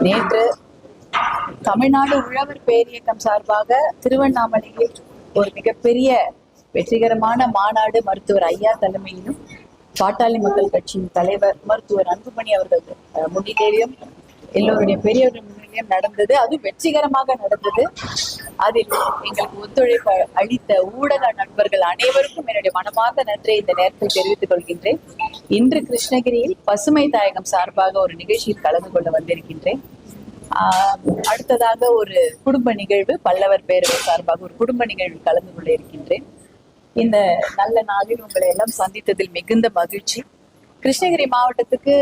நேற்று தமிழ்நாடு உழவர் பேரியக்கம் சார்பாக திருவண்ணாமலையில் ஒரு மிகப்பெரிய வெற்றிகரமான மாநாடு மருத்துவர் ஐயா தலைமையிலும் பாட்டாளி மக்கள் கட்சியின் தலைவர் மருத்துவர் அன்புமணி அவர்கள் முன்னிலையிலும் எல்லோருடைய பெரியவர்கள் முன்னிலையும் நடந்தது. அது வெற்றிகரமாக நடந்தது. அதில் எங்களுக்கு ஒத்துழைப்பு அளித்த ஊடக நண்பர்கள் அனைவருக்கும் என்னுடைய மனமார்ந்த நன்றியை இந்த நேரத்தில் தெரிவித்துக் கொள்கின்றேன். இன்று கிருஷ்ணகிரியில் பசுமை தாயகம் சார்பாக ஒரு நிகழ்ச்சியில் கலந்து கொள்ள வந்திருக்கின்றேன். அடுத்ததாக ஒரு குடும்ப நிகழ்வு பல்லவர் பேரவை சார்பாக ஒரு குடும்ப நிகழ்வில் கலந்து கொள்ள இருக்கின்றேன். இந்த நல்ல நாளில் உங்களை எல்லாம் சந்தித்ததில் மிகுந்த மகிழ்ச்சி. கிருஷ்ணகிரி மாவட்டத்துக்கு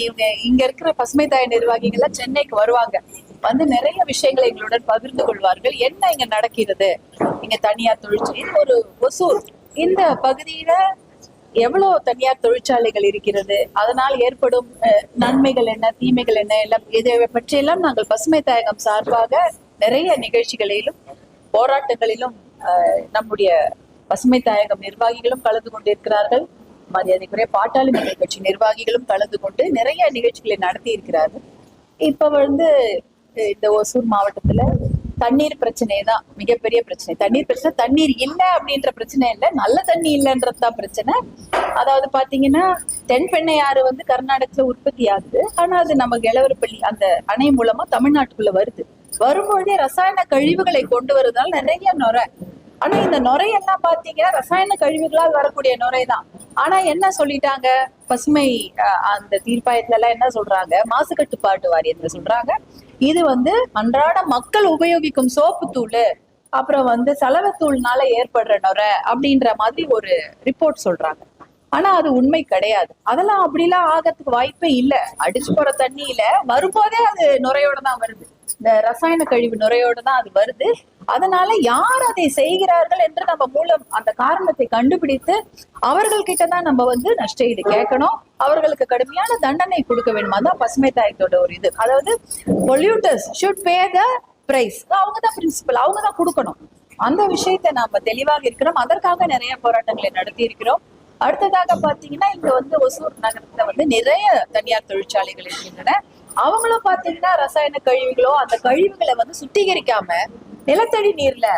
இவங்க இங்க இருக்கிற பசுமை தாய நிர்வாகிகள் எல்லாம் சென்னைக்கு வருவாங்க. வந்து நிறைய விஷயங்களை எங்களுடன் பகிர்ந்து கொள்வார்கள். என்ன இங்க நடக்கிறது? இங்க தனியார் தொழிற்சாலை ஒரு ஒசூர். இந்த பகுதியில எவ்வளவு தனியார் தொழிற்சாலைகள் இருக்கிறது? அதனால் ஏற்படும் அஹ், நன்மைகள் என்ன தீமைகள் என்ன எல்லாம் இதை பற்றியெல்லாம் நாங்கள் பசுமை தாயகம் சார்பாக நிறைய நிகழ்ச்சிகளிலும் போராட்டங்களிலும் அஹ், நம்முடைய பசுமை தாயகம் நிர்வாகிகளும் கலந்து கொண்டிருக்கிறார்கள். மரியாதைக்குரிய பாட்டாளி மக்கள் கட்சி நிர்வாகிகளும் கலந்து கொண்டு நிறைய நிகழ்ச்சிகளை நடத்தி இருக்கிறார்கள் இப்ப வந்து இந்த ஒசூர் மாவட்டத்துல தண்ணீர் பிரச்சனை தான் மிகப்பெரிய பிரச்சனை. தண்ணீர் பிரச்சனை தண்ணீர் இல்ல அப்படின்ற பிரச்சனை இல்ல நல்ல தண்ணி இல்லைன்றது தான் பிரச்சனை. அதாவது பாத்தீங்கன்னா தென்பெண்ணை ஆறு வந்து கர்நாடகத்துல உற்பத்தி ஆகுது. ஆனா அது நம்ம கிழவரப்பள்ளி அந்த அணை மூலமா தமிழ்நாட்டுக்குள்ள வருது. வரும்பொழுதே ரசாயன கழிவுகளை கொண்டு வருவதால் நிறைய நுரை ஆனா இந்த நுரையெல்லாம் பாத்தீங்கன்னா ரசாயன கழிவுகளால் வரக்கூடிய நுரை தான் ஆனா என்ன சொல்லிட்டாங்க? பசுமை அந்த தீர்ப்பாயத்துல எல்லாம் என்ன சொல்றாங்க? மாசு கட்டுப்பாட்டு வாரியத்துல சொல்றாங்க. இது வந்து அன்றாட மக்கள் உபயோகிக்கும் சோப்பு தூள் அப்புறம் வந்து சலவைத்தூள்னால ஏற்படுற நுரை அப்படின்ற மாதிரி ஒரு ரிப்போர்ட் சொல்றாங்க. ஆனா அது உண்மை கிடையாது. அதெல்லாம் அப்படிலாம் ஆகிறதுக்கு வாய்ப்பே இல்ல. அடிச்சு போற தண்ணியில வரும்போதே அது நுரையோட தான் வருது. இந்த ரசாயன கழிவு நுரையோட தான் அது வருது. அதனால யார் அதை செய்கிறார்கள் என்று நம்ம மூலம் அந்த காரணத்தை கண்டுபிடித்து அவர்கள் கிட்ட தான் நம்ம வந்து நஷ்டஈடு கேட்கணும். அவர்களுக்கு கடுமையான தண்டனை கொடுக்க வேணுமா? தான் பசுமை தாயத்தோட ஒரு இது. அதாவது பொல்யூட்டர்ஸ் ஷுட் பே த பிரைஸ் அவங்க தான் பிரின்சிபல் அவங்க தான் கொடுக்கணும். அந்த விஷயத்தை நாம தெளிவாக இருக்கிறோம். அதற்காக நிறைய போராட்டங்களை நடத்தி இருக்கிறோம். அடுத்ததாக பாத்தீங்கன்னா இங்க வந்து ஒசூர் நகரத்துல வந்து நிறைய தனியார் தொழிற்சாலைகள் இருக்கின்றன. அவங்களும் பாத்தீங்கன்னா ரசாயன கழிவுகளோ அந்த கழிவுகளை வந்து சுத்திகரிக்காம நிலத்தடி நீர்ல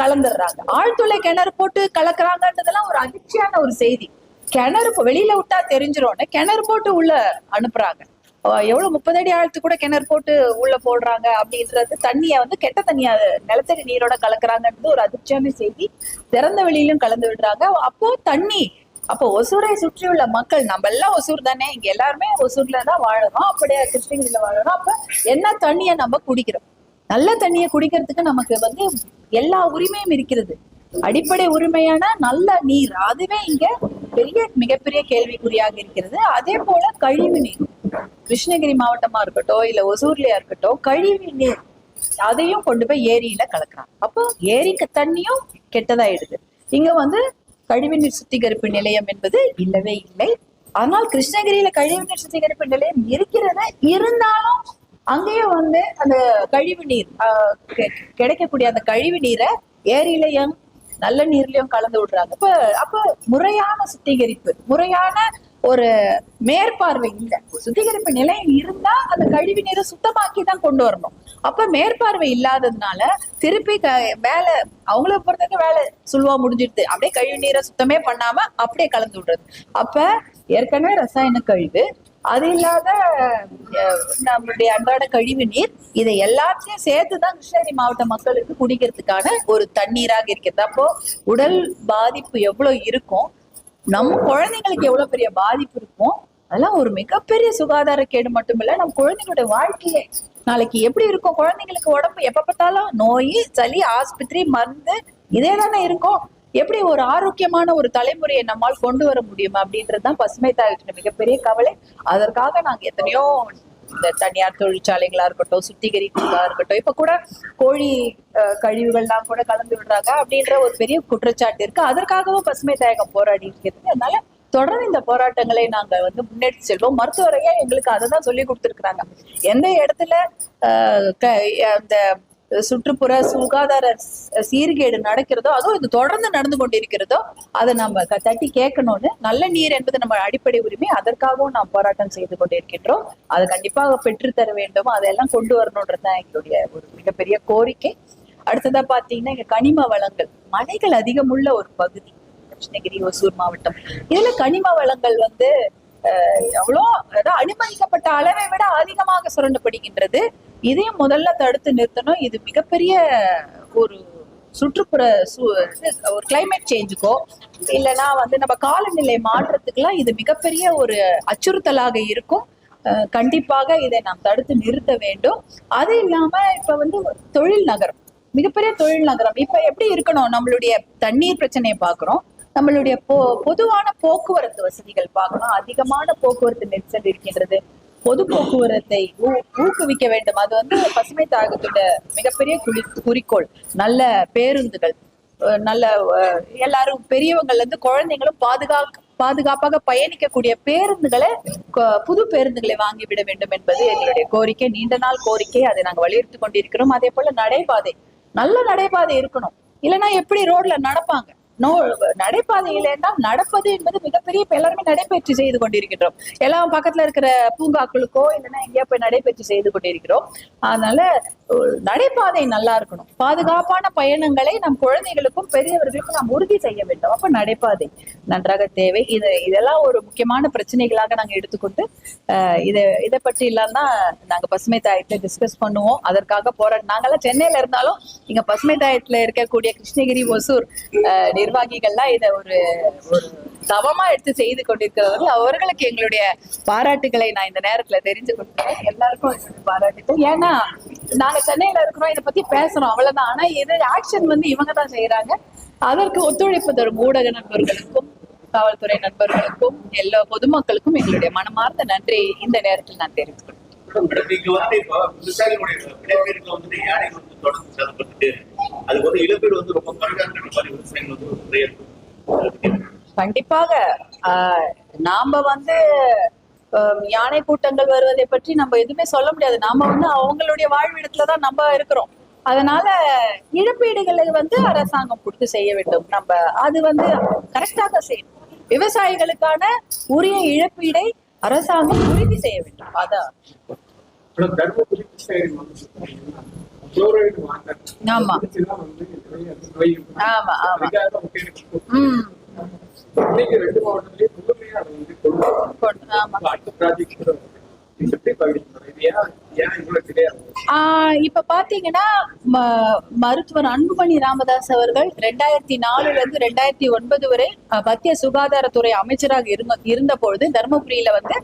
கலந்துடுறாங்க. ஆழ்துளை கிணறு போட்டு கலக்குறாங்கன்றதெல்லாம் ஒரு அதிர்ச்சியான ஒரு செய்தி. கிணறு வெளியில விட்டா தெரிஞ்சிரும்னு கிணறு போட்டு உள்ள அனுப்புறாங்க. எவ்வளவு முப்பது அடி ஆழத்து கூட கிணறு போட்டு உள்ள போடுறாங்க அப்படின்றது தண்ணிய வந்து கெட்ட தண்ணியா நிலத்தடி நீரோட கலக்குறாங்கன்றது ஒரு அதிர்ச்சியான செய்தி. திறந்த வெளியிலும் கலந்து விடுறாங்க. அப்போ தண்ணி அப்போ ஒசூரை சுற்றியுள்ள மக்கள் நம்ம எல்லாம் ஒசூர் தானே இங்க எல்லாருமே ஒசூர்ல தான் வாழறோம். அப்படியே கிருஷ்ணகிரியில வாழறோம். அப்ப என்ன தண்ணிய நம்ம குடிக்கிறோம்? நல்ல தண்ணியை குடிக்கிறதுக்கு நமக்கு வந்து எல்லா உரிமையும் இருக்கிறது. அடிப்படை உரிமையான நல்ல நீர். அதுவே இங்க பெரிய மிகப்பெரிய கேள்விக்குறியாக இருக்கிறது. அதே போல கழிவு நீர். கிருஷ்ணகிரி மாவட்டமா இருக்கட்டும் இல்ல ஒசூர்லயா இருக்கட்டும் கழிவு நீர் அதையும் கொண்டு போய் ஏரியில கலக்குறாங்க. அப்போ ஏரிக்கு தண்ணியும் கெட்டதாயிடுது. இங்க வந்து கழிவுநீர் சுத்திகரிப்பு நிலையம் என்பது இல்லவே இல்லை. ஆனால் கிருஷ்ணகிரியில கழிவுநீர் சுத்திகரிப்பு நிலையம் இருக்கிறது இருந்தாலும் அங்கேயும் வந்து அந்த கழிவு நீர் கெ- கிடைக்கக்கூடிய அந்த கழிவு நீரை ஏரியிலையும் நல்ல நீர்லயும் கலந்து விடுறாங்க. இப்ப அப்ப முறையான சுத்திகரிப்பு முறையான ஒரு மேற்பார்வை இல்லை. சுத்திகரிப்பு நிலையம் இருந்தா அந்த கழிவு நீரை சுத்தமாக்கி தான் கொண்டு வரணும். அப்ப மேற்பார்வை இல்லாததுனால திருப்பி க வேலை அவங்கள பொறுத்தவரைக்கும் வேலை சுல்வா முடிஞ்சிடுது. அப்படியே கழிவு நீரை சுத்தமே பண்ணாம அப்படியே கலந்து விடுறது. அப்ப ஏற்கனவே ரசாயன கழிவு அது இல்லாத நம்மளுடைய அன்றாட கழிவு நீர் இதை எல்லாத்தையும் சேர்த்து தான் கிருஷ்ணகிரி மாவட்ட மக்களுக்கு குடிக்கிறதுக்கான ஒரு தண்ணீராக இருக்கிறது. அப்போ உடல் பாதிப்பு எவ்வளவு இருக்கும் நம்ம குழந்தைங்களுக்கு எவ்வளவு பெரிய பாதிப்பு இருக்கும் அதெல்லாம் ஒரு மிகப்பெரிய சுகாதார கேடு மட்டும் இல்ல நம்ம குழந்தைங்களோட வாழ்க்கையே. நாளைக்கு எப்படி இருக்கும் குழந்தைங்களுக்கு உடம்பு எப்ப பார்த்தாலும் நோய் சளி ஆஸ்பத்திரி மருந்து இதே தானே இருக்கும். எப்படி ஒரு ஆரோக்கியமான ஒரு தலைமுறையை நம்மால் கொண்டு வர முடியும் அப்படின்றதுதான் பசுமை தாயத்தின் மிகப்பெரிய கவலை. அதற்காக நாங்க எத்தனையோ இந்த தனியார் தொழிற்சாலைகளா இருக்கட்டும் சுத்திகரிப்புகளா இருக்கட்டும் இப்ப கூட கோழி கழிவுகள்லாம் கூட கலந்து விடுறாங்க அப்படின்ற ஒரு பெரிய குற்றச்சாட்டு இருக்கு. அதற்காகவும் பசுமை தாயகம் போராடி இருக்கிறது அதனால தொடர்ந்து இந்த போராட்டங்களை நாங்க வந்து முன்னெடுத்து செல்வோம். மருத்துவரையா எங்களுக்கு அதை தான் சொல்லி கொடுத்துருக்குறாங்க. எந்த இடத்துல க- அந்த சுற்றுப்புற சுகாதார சீர்கேடு நடக்கிறதோ அதுவும் இது தொடர்ந்து நடந்து கொண்டிருக்கிறதோ அதை நம்ம தட்டி கேட்கணும்னு நல்ல நீர் என்பது நம்ம அடிப்படை உரிமை. அதற்காகவும் நாம் போராட்டம் செய்து கொண்டிருக்கின்றோம். அதை கண்டிப்பாக பெற்றுத்தர வேண்டும். அதெல்லாம் கொண்டு வரணுன்றது தான் எங்களுடைய ஒரு மிகப்பெரிய கோரிக்கை. அடுத்ததா பாத்தீங்கன்னா இங்க கனிம வளங்கள். மலைகள் அதிகமுள்ள ஒரு பகுதி. கிருஷ்ணகிரி ஒசூர் மாவட்டம். இதுல கனிம வளங்கள் வந்து எவ்வளோ? அதாவது அனுமதிக்கப்பட்ட அளவை விட அதிகமாக சுரண்டப்படுகின்றது. இதையும் முதல்ல தடுத்து நிறுத்தணும். இது மிகப்பெரிய ஒரு சுற்றுப்புற இது ஒரு கிளைமேட் சேஞ்சுக்கோ இல்லைன்னா வந்து நம்ம காலநிலை மாற்றத்துக்கெல்லாம் இது மிகப்பெரிய ஒரு அச்சுறுத்தலாக இருக்கும். கண்டிப்பாக இதை நாம் தடுத்து நிறுத்த வேண்டும். அது இல்லாம இப்ப வந்து தொழில் நகரம் மிகப்பெரிய தொழில் நகரம். இப்ப எப்படி இருக்கணும்? நம்மளுடைய தண்ணீர் பிரச்சனையை பாக்குறோம் நம்மளுடைய பொ பொதுவான போக்குவரத்து வசதிகள் பார்க்கணும். அதிகமான போக்குவரத்து நெரிசல் இருக்கின்றது. பொது போக்குவரத்தை ஊ- ஊக்குவிக்க வேண்டும். அது வந்து பசுமை தாகத்தோட மிகப்பெரிய குறி குறிக்கோள். நல்ல பேருந்துகள் நல்ல எல்லாரும் பெரியவங்கள்ல இருந்து குழந்தைங்களும் பாதுகா பாதுகாப்பாக பயணிக்கக்கூடிய பேருந்துகளை புது பேருந்துகளை வாங்கி விட வேண்டும் என்பது எங்களுடைய கோரிக்கை. நீண்ட நாள் கோரிக்கை. அதை நாங்கள் வலியுறுத்தி கொண்டிருக்கிறோம். அதே போல நடைபாதை. நல்ல நடைபாதை இருக்கணும். இல்லைன்னா எப்படி ரோட்ல நடப்பாங்க? நோ நடைபாதையில தான் நடப்பது என்பது மிகப்பெரிய இப்ப எல்லாருமே நடைபயிற்சி செய்து கொண்டிருக்கின்றோம். எல்லாம் பக்கத்துல இருக்கிற பூங்காக்களுக்கோ இல்லைன்னா எங்கேயா போய் நடைபயிற்சி செய்து கொண்டிருக்கிறோம். அதனால நடைபாதை நல்லா இருக்கணும். பாதுகாப்பான பயணங்களை நம் குழந்தைகளுக்கும் பெரியவர்களுக்கும் நாம் உறுதி செய்ய வேண்டும். அப்ப நடைபாதை நன்றாக தேவை. இது இதெல்லாம் ஒரு முக்கியமான பிரச்சனைகளாக நாங்க எடுத்துக்கொண்டு அஹ், இதை இதை பற்றி எல்லாம் தான் நாங்க பசுமை தாயத்துல டிஸ்கஸ் பண்ணுவோம். அதற்காக போராட்டம் நாங்கெல்லாம் சென்னையில இருந்தாலும் இங்க பசுமை தாயத்துல இருக்கக்கூடிய கிருஷ்ணகிரி ஒசூர் அஹ், நிர்வாகிகள்லாம் இதை ஒரு ஒரு தவமா எடுத்து செய்து கொண்டிருக்கிறவர்கள். அவர்களுக்கு எங்களுடைய பாராட்டுகளை நான் இந்த நேரத்துல தெரிஞ்சு கொடுக்கிறேன் எல்லாருக்கும் பாராட்டுகள். ஏன்னா நாங்க சென்னையில இருக்கிறோம் இதை பத்தி பேசுறோம் அவ்வளவுதான். ஆனா இது ஆக்ஷன் வந்து இவங்க தான் செய்யறாங்க அதற்கு ஒத்துழைப்பு தரும் ஊடக நண்பர்களுக்கும் காவல்துறை நண்பர்களுக்கும் எல்லா பொதுமக்களுக்கும் எங்களுடைய மனமார்ந்த நன்றி. இந்த நேரத்தில் நான் தெரிவித்துக் கொள்கிறேன். கண்டிப்பாக ஆஹ், நாம வந்து யானை கூட்டங்கள் வருவதை பற்றி நம்ம எதுவுமே சொல்ல முடியாது. நாம வந்து அவங்களுடைய வாழ்விடத்துல தான் நம்ம இருக்கிறோம். அதனால இழப்பீடுகளை வந்து அரசாங்கம் கொடுத்து செய்ய வேண்டும். நம்ம அது வந்து கரெக்டாக செய்யணும். விவசாயிகளுக்கான உரிய இழப்பீடை அரசாங்கம் உறுதி செய்ய வேண்டும். அதான். ஆமா. ஆமா ஆமா. ஆஹ் இப்ப பாத்தீங்கன்னா ம- மருத்துவர் அன்புமணி ராமதாஸ் அவர்கள் ரெண்டாயிரத்தி நாலுல இருந்து ரெண்டாயிரத்தி ஒன்பது வரை மத்திய சுகாதாரத்துறை அமைச்சராக இருந்த இருந்த பொழுது தருமபுரியில வந்து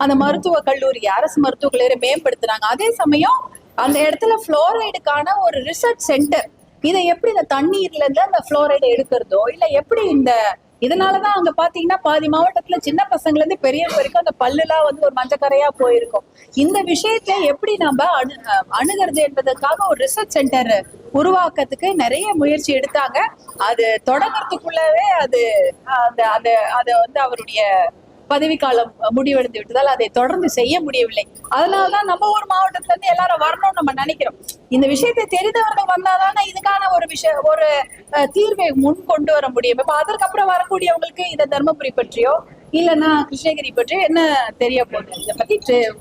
அந்த மருத்துவ கல்லூரி அரசு மருத்துவக் கல்லூரி மேம்படுத்தினாங்க. அதே சமயம் அந்த இடத்துல புளோரைடுக்கான ஒரு ரிசர்ச் சென்டர் இதை எப்படி இந்த தண்ணீர்ல இருந்து அந்த புளோரைடை எடுக்கிறதோ இல்ல எப்படி இந்த இதனாலதான் அங்க பாத்தீங்கன்னா பாதி மாவட்டத்துல சின்ன பசங்கள்ல இருந்து பெரியவங்க வரைக்கும் அந்த பல்லுலாம் வந்து ஒரு மஞ்சக்கரையா போயிருக்கும். இந்த விஷயத்தை எப்படி நம்ம அணு அணுகிறது என்பதற்காக ஒரு ரிசர்ச் சென்டர் உருவாக்கத்துக்கு நிறைய முயற்சி எடுத்தாங்க. அது தொடங்கறதுக்குள்ளவே அது அந்த அந்த அதை வந்து அவருடைய பதவிக்காலம் முடிவடைந்து விட்டதால் அதை தொடர்ந்து செய்ய முடியவில்லை. அதனாலதான் நம்ம ஊர் மாவட்டத்துல இருந்து எல்லாரும் வரணும்னு நம்ம நினைக்கிறோம். இந்த விஷயத்தை தெரிந்தவர்கள் வந்தாதானே இதுக்கான விஷய ஒரு தீர்வை முன் கொண்டு வர முடியும். இப்ப அதற்கப்புறம் வரக்கூடியவங்களுக்கு இந்த தர்மபுரி பற்றியோ இல்லைன்னா கிருஷ்ணகிரி பற்றி என்ன தெரிய போகுது? இதை பத்தி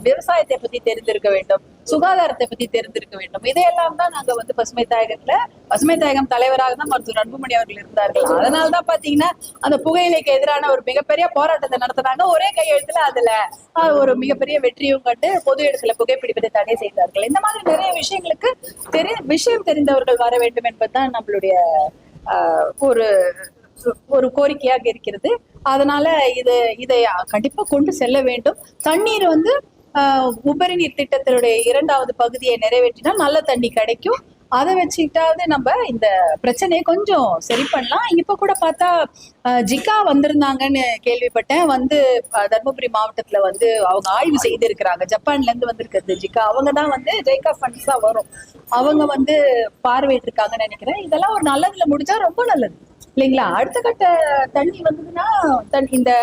விவசாயத்தை பத்தி தெரிந்திருக்க வேண்டும். சுகாதாரத்தை பத்தி தெரிந்திருக்க வேண்டும். இதையெல்லாம் தான் நாங்க வந்து பசுமை தாயகத்துல பசுமை தாயகம் தலைவராக தான் மருத்துவர் அன்புமணி அவர்கள் இருந்தார்கள். அதனாலதான் பாத்தீங்கன்னா அந்த புகையிலைக்கு எதிரான ஒரு மிகப்பெரிய போராட்டத்தை நடத்தினாங்க. ஒரே கையெழுத்துல அதுல ஒரு மிகப்பெரிய வெற்றியும் கண்டு பொது இடத்துல புகைப்பிடிப்பதை தடை செய்தார்கள். இந்த மாதிரி நிறைய விஷயங்களுக்கு தெரிய விஷயம் தெரிந்தவர்கள் வர வேண்டும் என்பதுதான் நம்மளுடைய ஆஹ், ஒரு ஒரு கோரிக்கையாக இருக்கிறது. அதனால இது இதை கண்டிப்பா கொண்டு செல்ல வேண்டும். தண்ணீர் வந்து ஆஹ், உபரி நீர் திட்டத்தினுடைய இரண்டாவது பகுதியை நிறைவேற்றினால் நல்ல தண்ணி கிடைக்கும். அதை வச்சுக்கிட்டாவது நம்ம இந்த பிரச்சனையை கொஞ்சம் சரி பண்ணலாம். இப்ப கூட பார்த்தா ஜிகா வந்திருந்தாங்கன்னு கேள்விப்பட்டேன். வந்து தர்மபுரி மாவட்டத்துல வந்து அவங்க ஆய்வு செய்திருக்கிறாங்க. ஜப்பான்ல இருந்து வந்திருக்கிறது ஜிகா அவங்க தான் வந்து ஜெய்கா ஃபண்ட்ஸாக தான் வரும். அவங்க வந்து பார்வையிட்டிருக்காங்கன்னு நினைக்கிறேன். இதெல்லாம் ஒரு நல்லதுல முடிஞ்சா ரொம்ப நல்லது. இல்லைங்களா? அடுத்த கட்ட தண்ணி வந்ததுன்னா தண்ணி இந்த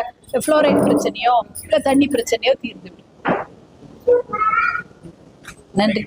ஃப்ளோரைட் பிரச்சனையோ இல்ல தண்ணி பிரச்சனையோ தீர்ந்து விடும் நன்றி.